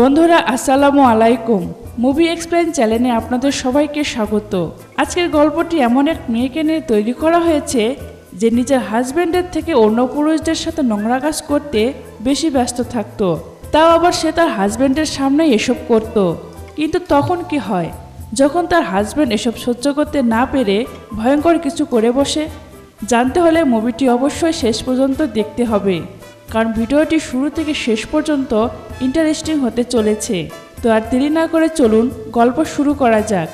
বন্ধুরা, আসসালামু আলাইকুম। মুভি এক্সপ্লেন চ্যানেলে আপনাদের সবাইকে স্বাগত। আজকের গল্পটি এমন এক মেয়েকে নিয়ে তৈরি করা হয়েছে, যে নিজের হাজবেন্ডের থেকে অন্য পুরুষদের সাথে নোংরা কাজ করতে বেশি ব্যস্ত থাকতো। তাও আবার সে তার হাজবেন্ডের সামনেই এসব করত। কিন্তু তখন কি হয়? যখন তার হাজবেন্ড এসব সহ্য করতে না পেরে ভয়ঙ্কর কিছু করে বসে, জানতে হলে মুভিটি অবশ্যই শেষ পর্যন্ত দেখতে হবে। কারণ ভিডিওটি শুরু থেকে শেষ পর্যন্ত ইন্টারেস্টিং হতে চলেছে। তো আর দেরি না করে চলুন গল্প শুরু করা যাক।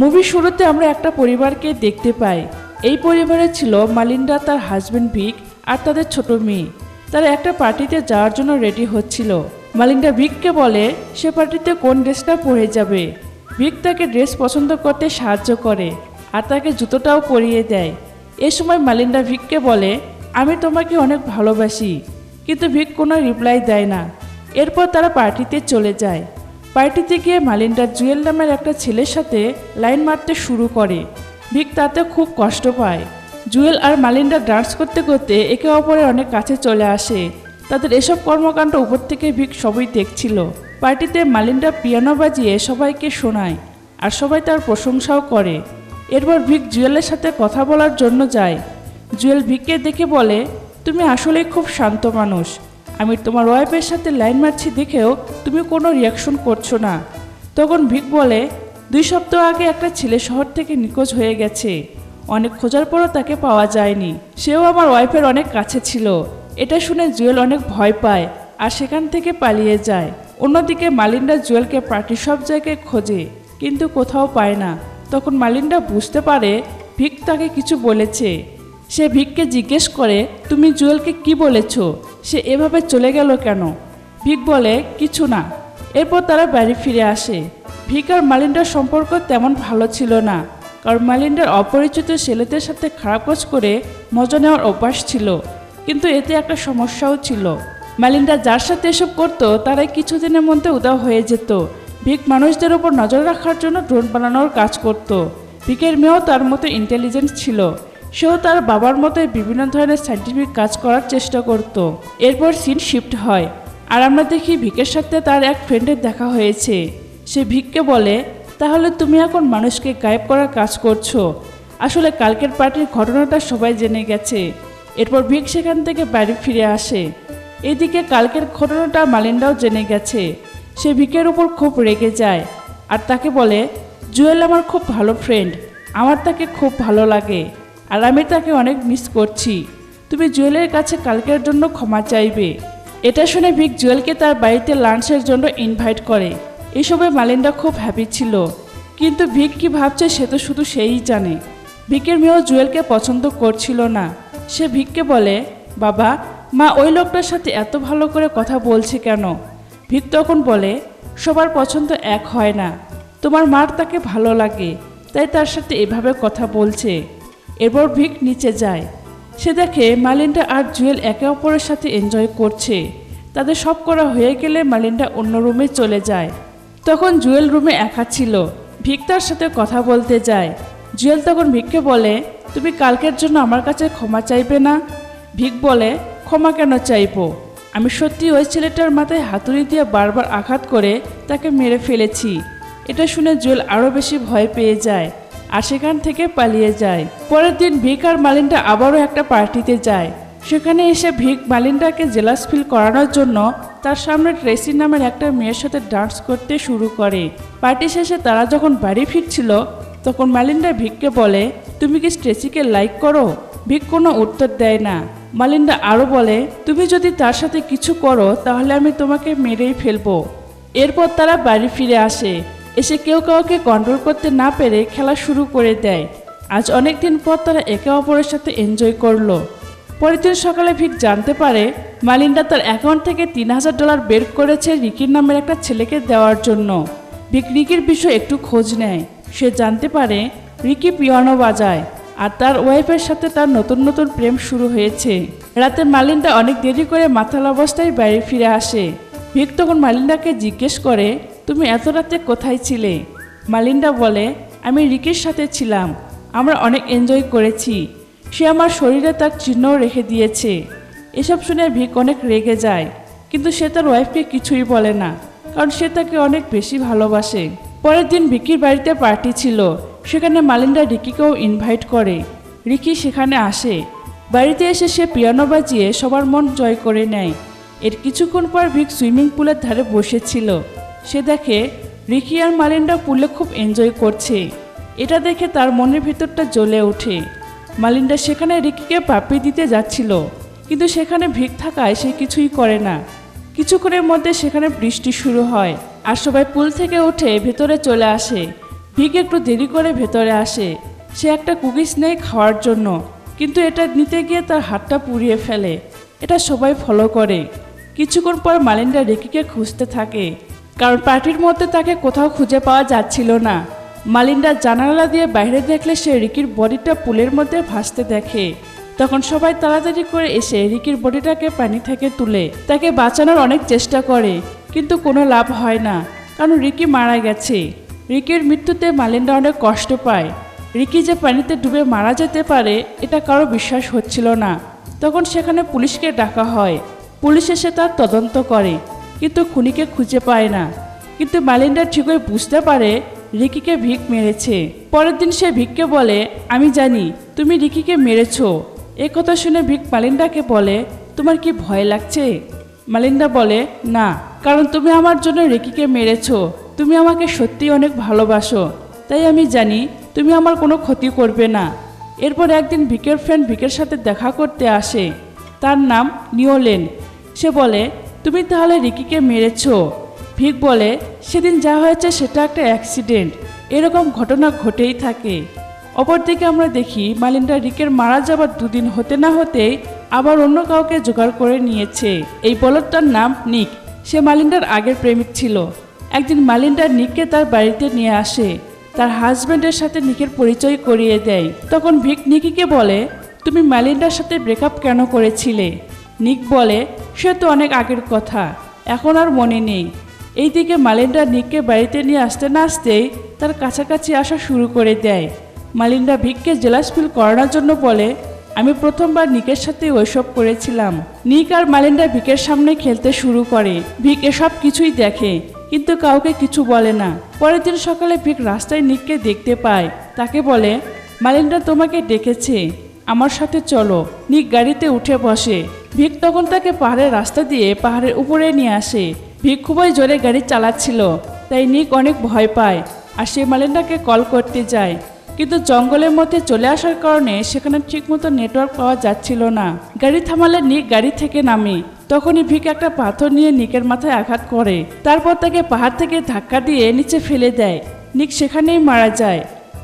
মুভি শুরুতে আমরা একটা পরিবারকে দেখতে পাই। এই পরিবারে ছিল মালিন্ডা তার হাজবেন্ড ভিক আর তাদের ছোট মেয়ে। তারা একটা পার্টিতে যাওয়ার জন্য রেডি হচ্ছিল। মালিন্ডা ভিককে বলে, সে পার্টিতে কোন ড্রেসটা পরে যাবে? ভিক তাকে ড্রেস পছন্দ করতে সাহায্য করে আর তাকে জুতোটাও পরিয়ে দেয়। এ সময় মালিন্ডা ভিককে বলে আমি তোমাকে অনেক ভালোবাসি, কিন্তু ভিক কোনো রিপ্লাই দেয় না। এরপর তারা পার্টিতে চলে যায়। পার্টিতে গিয়ে মালিন্ডা জুয়েল নামের একটা ছেলের সাথে লাইন মারতে শুরু করে। ভিক তাতে খুব কষ্ট পায়। জুয়েল আর মালিন্ডা ডান্স করতে করতে একে অপরের অনেক কাছে চলে আসে। তাদের এসব কর্মকাণ্ড উপর থেকে ভিক সবই দেখছিল। পার্টিতে মালিন্ডা পিয়ানো বাজিয়ে সবাইকে শোনায় আর সবাই তার প্রশংসাও করে। এরপর ভিক জুয়েলের সাথে কথা বলার জন্য যায়। জুয়েল ভিককে দেখে বলে, তুমি আসলেই খুব শান্ত মানুষ। আমি তোমার ওয়াইফের সাথে লাইন মারছি দেখেও তুমি কোনো রিয়াকশন করছ না। তখন ভিক বলে, দুই সপ্তাহ আগে একটা ছেলে শহর থেকে নিখোঁজ হয়ে গেছে। অনেক খোঁজার পরও তাকে পাওয়া যায়নি। সেও আমার ওয়াইফের অনেক কাছে ছিল। এটা শুনে জুয়েল অনেক ভয় পায় আর সেখান থেকে পালিয়ে যায়। অন্যদিকে মালিন্ডা জুয়েলকে পার্টি সব জায়গায় খোঁজে, কিন্তু কোথাও পায় না। তখন মালিন্ডা বুঝতে পারে ভিক তাকে কিছু বলেছে। সে ভিককে জিজ্ঞেস করে, তুমি জুয়েলকে কি বলেছ? সে এভাবে চলে গেল কেন? ভিক বলে, কিছু না। এরপর তারা বাড়ি ফিরে আসে। ভিক আর মালিন্ডার সম্পর্ক তেমন ভালো ছিল না, কারণ মালিন্ডার অপরিচিত ছেলেদের সাথে খারাপ কাজ করে মজা নেওয়ার অভ্যাস ছিল, কিন্তু এতে একটা সমস্যাও ছিল। মালিন্ডা যার সাথে এসব করতো, তারাই কিছুদিনের মধ্যে উদাও হয়ে যেত। ভিক মানুষদের ওপর নজর রাখার জন্য ড্রোন বানানোর কাজ করত। ভিকের মেয়েও তার মতো ইন্টেলিজেন্ট ছিল। সেও তার বাবার মতোই বিভিন্ন ধরনের সাইন্টিফিক কাজ করার চেষ্টা করত। এরপর সিন শিফট হয়। আর আমরা দেখি ভিকের সাথে তার এক ফ্রেন্ডের দেখা হয়েছে। সে ভিককে বলে, তাহলে তুমি এখন মানুষকে গায়েব করার কাজ করছ। আসলে কালকের পার্টির ঘটনাটা সবাই জেনে গেছে। এরপর ভিক সেখান থেকে বাড়ি ফিরে আসে। এদিকে কালকের ঘটনাটা মালিন্ডাও জেনে গেছে। সে ভিকের উপর খুব রেগে যায়। আর তাকে বলে, জুয়েল আমার খুব ভালো ফ্রেন্ড আমার তাকে খুব ভালো লাগে। আর আমি তাকে অনেক মিস করছি। তুমি জুয়েলের কাছে কালকের জন্য ক্ষমা চাইবে। এটা শুনে ভিক জুয়েলকে তার বাড়িতে লাঞ্চের জন্য ইনভাইট করে। এসবে মালিন্ডা খুব হ্যাপি ছিল। কিন্তু ভিক কি ভাবছে সে তো শুধু সেই জানে। ভিকের মেয়েও জুয়েলকে পছন্দ করছিল না। সে ভিককে বলে, বাবা, মা ওই লোকটার সাথে এত ভালো করে কথা বলছে কেন? ভিক তখন বলে, সবার পছন্দ এক হয় না। তোমার মার তাকে ভালো লাগে, তাই তার সাথে এভাবে কথা বলছে। এরপর ভিক নিচে যায়। সে দেখে মালিন্ডা আর জুয়েল একে অপরের সাথে এনজয় করছে। তাদের সব করা হয়ে গেলে মালিন্ডা অন্য রুমে চলে যায়। তখন জুয়েল রুমে একা ছিল। ভিক তার সাথে কথা বলতে যায়। জুয়েল তখন ভিককে বলে, তুমি কালকের জন্য আমার কাছে ক্ষমা চাইবে না? ভিক বলে, ক্ষমা কেন চাইব? আমি সত্যি ওই ছেলেটার মাথায় হাতুড়ি দিয়ে বারবার আঘাত করে তাকে মেরে ফেলেছি। এটা শুনে জুয়েল আরও বেশি ভয় পেয়ে যায়। আর সেখান থেকে পালিয়ে যায়। পরের দিন ভিক আর মালিন্ডা আবারও একটা পার্টিতে যায়। সেখানে এসে ভিক মালিন্ডাকে জেলাস ফিল করানোর জন্য তার সামনে ট্রেসি নামের একটা মেয়ের সাথে ডান্স করতে শুরু করে। পার্টি শেষে তারা যখন বাড়ি ফিরছিল, তখন মালিন্ডা ভিককে বলে, তুমি কি স্ট্রেসিকে লাইক করো? ভিক কোনো উত্তর দেয় না। মালিন্ডা আরও বলে, তুমি যদি তার সাথে কিছু করো, তাহলে আমি তোমাকে মেরেই ফেলব। এরপর তারা বাড়ি ফিরে আসে। এসে কেউ কাউকে কন্ট্রোল করতে না পেরে খেলা শুরু করে দেয়। আজ অনেক দিন পর তারা একে অপরের সাথে এনজয় করল। পরের দিন সকালে ভিক জানতে পারে, মালিন্ডা তার অ্যাকাউন্ট থেকে তিন হাজার ডলার বের করেছে রিকির নামের একটা ছেলেকে দেওয়ার জন্য। ভিক রিকির বিষয়ে একটু খোঁজ নেয়। সে জানতে পারে, রিকি পিয়ানো বাজায় আর তার ওয়াইফের সাথে তার নতুন নতুন প্রেম শুরু হয়েছে। রাতে মালিন্ডা অনেক দেরি করে মাথাল অবস্থায় বাড়ি ফিরে আসে। ভিক তখন মালিন্ডাকে জিজ্ঞেস করে তুমি এত রাতে কোথায় ছিলে? মালিন্ডা বলে, আমি রিকির সাথে ছিলাম। আমরা অনেক এনজয় করেছি। সে আমার শরীরে তার চিহ্নও রেখে দিয়েছে। এসব শুনে ভিক অনেক রেগে যায়। কিন্তু সে তার ওয়াইফকে কিছুই বলে না, কারণ সে তাকে অনেক বেশি ভালোবাসে। পরের দিন ভিকির বাড়িতে পার্টি ছিল। সেখানে মালিন্ডা রিকিকেও ইনভাইট করে। রিকি সেখানে আসে। বাড়িতে এসে সে পিয়ানো বাজিয়ে সবার মন জয় করে নেয়। এর কিছুক্ষণ পর ভিক সুইমিং পুলের ধারে বসেছিল। সে দেখে রিকি আর মালিন্ডা পুলে খুব এনজয় করছে। এটা দেখে তার মনের ভিতরটা জ্বলে ওঠে। মালিন্ডা সেখানে রিকিকে পাপি দিতে যাচ্ছিল, কিন্তু সেখানে ভিক থাকায় সে কিছুই করে না। কিছুক্ষণের মধ্যে সেখানে বৃষ্টি শুরু হয় আর সবাই পুল থেকে উঠে ভেতরে চলে আসে। ভিক একটু দেরি করে ভেতরে আসে। সে একটা কুকিজ নেয় খাওয়ার জন্য, কিন্তু এটা নিতে গিয়ে তার হাতটা পুড়িয়ে ফেলে। এটা সবাই ফলো করে। কিছুক্ষণ পর মালিন্ডা রিকিকে খুঁজতে থাকে। কারণ পার্টির মধ্যে তাকে কোথাও খুঁজে পাওয়া যাচ্ছিল না। মালিন্ডা জানালা দিয়ে বাইরে দেখলে সে রিকির বডিটা পুলের মধ্যে ভাসতে দেখে। তখন সবাই তাড়াতাড়ি করে এসে রিকির বডিটাকে পানি থেকে তুলে তাকে বাঁচানোর অনেক চেষ্টা করে, কিন্তু কোনো লাভ হয় না, কারণ রিকি মারা গেছে। রিকির মৃত্যুতে মালিন্ডা অনেক কষ্ট পায়। রিকি যে পানিতে ডুবে মারা যেতে পারে, এটা কারও বিশ্বাস হচ্ছিল না। তখন সেখানে পুলিশকে ডাকা হয়। পুলিশ এসে তার তদন্ত করে। কিন্তু খুনিকে খুঁজে পায় না। কিন্তু মালিন্ডা ঠিকই বুঝতে পারে রিকিকে ভিক মেরেছে। পরের দিন সে ভিককে বলে, আমি জানি, তুমি রিকিকে মেরেছ। এ কথা শুনে ভিক মালিন্ডাকে বলে, তোমার কি ভয় লাগছে? মালিন্ডা বলে, না, কারণ তুমি আমার জন্য রিকিকে মেরেছো। তুমি আমাকে সত্যিই অনেক ভালোবাসো। তাই আমি জানি, তুমি আমার কোনো ক্ষতি করবে না। এরপর একদিন ভিকের ফ্রেন্ড ভিকের সাথে দেখা করতে আসে। তার নাম নিওলেন। সে বলে তুমি তাহলে রিকিকে মেরেছো। ভিক বলে, সেদিন যা হয়েছে সেটা একটা অ্যাক্সিডেন্ট এরকম ঘটনা ঘটেই থাকে। অপরদিকে আমরা দেখি মালিন্ডা রিকের মারা যাবার দুদিন হতে না হতেই আবার অন্য কাউকে জোগাড় করে নিয়েছে। এই বলদটার নাম নিক। সে মালিন্ডার আগের প্রেমিক ছিল। একদিন মালিন্ডার নিককে তার বাড়িতে নিয়ে আসে। তার হাজব্যান্ডের সাথে নিকের পরিচয় করিয়ে দেয়। তখন ভিক নিকিকে বলে, তুমি মালিন্ডার সাথে ব্রেকআপ কেন করেছিলে? নিক বলে সে তো অনেক আগের কথা। এখন আর মনে নেই। এইদিকে মালিন্ডা নিককে বাড়িতে নিয়ে আসতে না আসতেই তার কাছাকাছি আসা শুরু করে দেয়। মালিন্ডা ভিককে জেলাস ফিল করানোর জন্য বলে, আমি প্রথমবার নিকের সাথে ওইসব করেছিলাম। নিক আর মালিন্ডা ভিকের সামনে খেলতে শুরু করে। ভিক এসব কিছুই দেখে, কিন্তু কাউকে কিছু বলে না। পরের দিন সকালে ভিক রাস্তায় নিককে দেখতে পায়। তাকে বলে, মালিন্ডা তোমাকে ডেকেছে। আমার সাথে চলো। নিক গাড়িতে উঠে বসে। ভিক তখন তাকে পাহাড়ের রাস্তা দিয়ে পাহাড়ের উপরে নিয়ে আসে। ভিক খুবই জোরে গাড়ি চালাচ্ছিল, তাই নিক অনেক ভয় পায় আর সে মালিন্ডাকে কল করতে যায়। কিন্তু জঙ্গলের মধ্যে চলে আসার কারণে সেখানে ঠিকমতো নেটওয়ার্ক পাওয়া যাচ্ছিল না। গাড়ি থামালে নিক গাড়ি থেকে নামে। তখনই ভিক একটা পাথর নিয়ে নিকের মাথায় আঘাত করে। তারপর তাকে পাহাড় থেকে ধাক্কা দিয়ে নিচে ফেলে দেয়। নিক সেখানেই মারা যায়।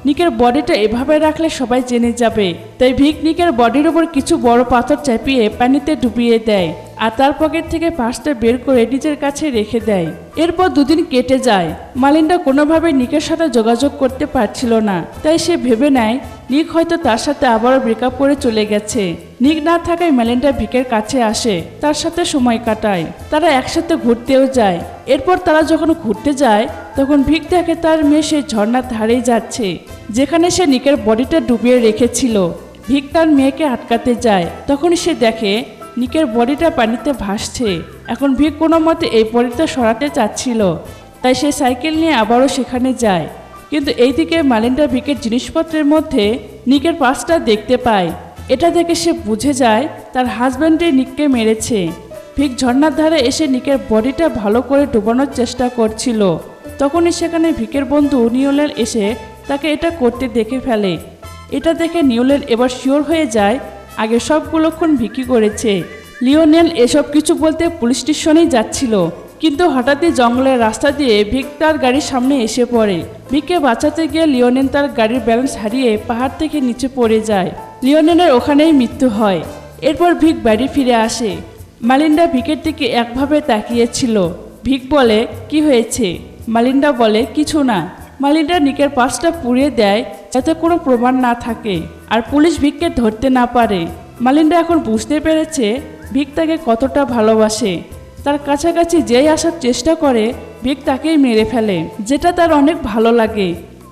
নিকের বডিটা এভাবে রাখলে সবাই জেনে যাবে। তাই ভিক নিকের বডির ওপর কিছু বড় পাথর চাপিয়ে পানিতে ডুবিয়ে দেয়। আর তার পকেট থেকে পাঁচটা বের করে নিজের কাছে রেখে দেয়। এরপর দুদিন কেটে যায়। মালিন্ডা কোনোভাবে নিকের সাথে যোগাযোগ করতে পারছিল না। তাই সে ভেবে নেয়, নিক হয়তো তার সাথে আবারও ব্রেকআপ করে চলে গেছে। নিক না থাকায় মেলেন্ডা ভিকের কাছে আসে, তার সাথে সময় কাটায়। তারা একসাথে ঘুরতেও যায়। এরপর তারা যখন ঘুরতে যায়, তখন ভিক দেখে তার মেয়ে সেই ঝর্ণার ধারেই যাচ্ছে, যেখানে সে নিকের বডিটা ডুবিয়ে রেখেছিল। ভিক তার মেয়েকে আটকাতে যায়। তখন সে দেখে নিকের বডিটা পানিতে ভাসছে। এখন ভিক কোনো মতে এই বডিটা সরাতে চাচ্ছিল। তাই সে সাইকেল নিয়ে আবারও সেখানে যায়। কিন্তু এইদিকে মালিন্ডা ভিকের জিনিসপত্রের মধ্যে নিকের পাসটা দেখতে পায়। এটা দেখে সে বুঝে যায়, তার হাজব্যান্ডে নিককে মেরেছে। ভিক ঝর্ণার ধারে এসে নিকের বডিটা ভালো করে ডুবানোর চেষ্টা করছিল। তখনই সেখানে ভিকের বন্ধু নিওলেন এসে তাকে এটা করতে দেখে ফেলে। এটা দেখে নিওলেন এবার শিওর হয়ে যায় আগে সবগুলো খুন ভিকি করেছে। লিওনেল এসব কিছু বলতে পুলিশ স্টেশনেই যাচ্ছিল। কিন্তু হঠাৎই জঙ্গলের রাস্তা দিয়ে ভিক তার গাড়ির সামনে এসে পড়ে। ভিককে বাঁচাতে গিয়ে লিওনেন তার গাড়ির ব্যালেন্স হারিয়ে পাহাড় থেকে নিচে পড়ে যায়। লিওনেনের ওখানেই মৃত্যু হয়। এরপর ভিক বাড়ি ফিরে আসে। মালিন্ডা ভিকের দিকে একভাবে তাকিয়েছিল। ভিক বলে, কি হয়েছে? মালিন্ডা বলে, কিছু না। মালিন্ডা নিকের পাশটা পুড়িয়ে দেয় যাতে কোনো প্রমাণ না থাকে। আর পুলিশ ভিককে ধরতে না পারে। মালিন্ডা এখন বুঝতে পেরেছে ভিক তাকে কতটা ভালোবাসে। তার কাছাকাছি যেই আসার চেষ্টা করে, ভিক তাকেই মেরে ফেলে, যেটা তার অনেক ভালো লাগে।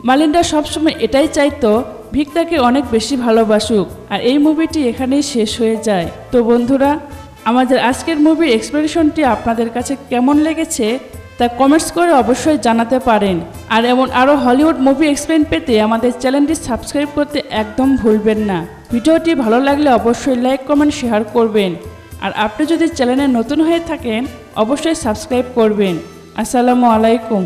মালিন্ডা সবসময় এটাই চাইতো, ভিক তাকে অনেক বেশি ভালোবাসুক, আর এই মুভিটি এখানেই শেষ হয়ে যায়। তো বন্ধুরা, আমাদের আজকের মুভির এক্সপ্লেনেশনটি আপনাদের কাছে কেমন লেগেছে তা কমেন্টস করে অবশ্যই জানাতে পারেন। আর এমন আরও হলিউড মুভি এক্সপ্লেন পেতে আমাদের চ্যানেলটি সাবস্ক্রাইব করতে একদম ভুলবেন না। ভিডিওটি ভালো লাগলে অবশ্যই লাইক কমেন্ট শেয়ার করবেন। আর আপনি যদি চ্যানেলে নতুন হয়ে থাকেন, অবশ্যই সাবস্ক্রাইব করবেন। আসসালামু আলাইকুম।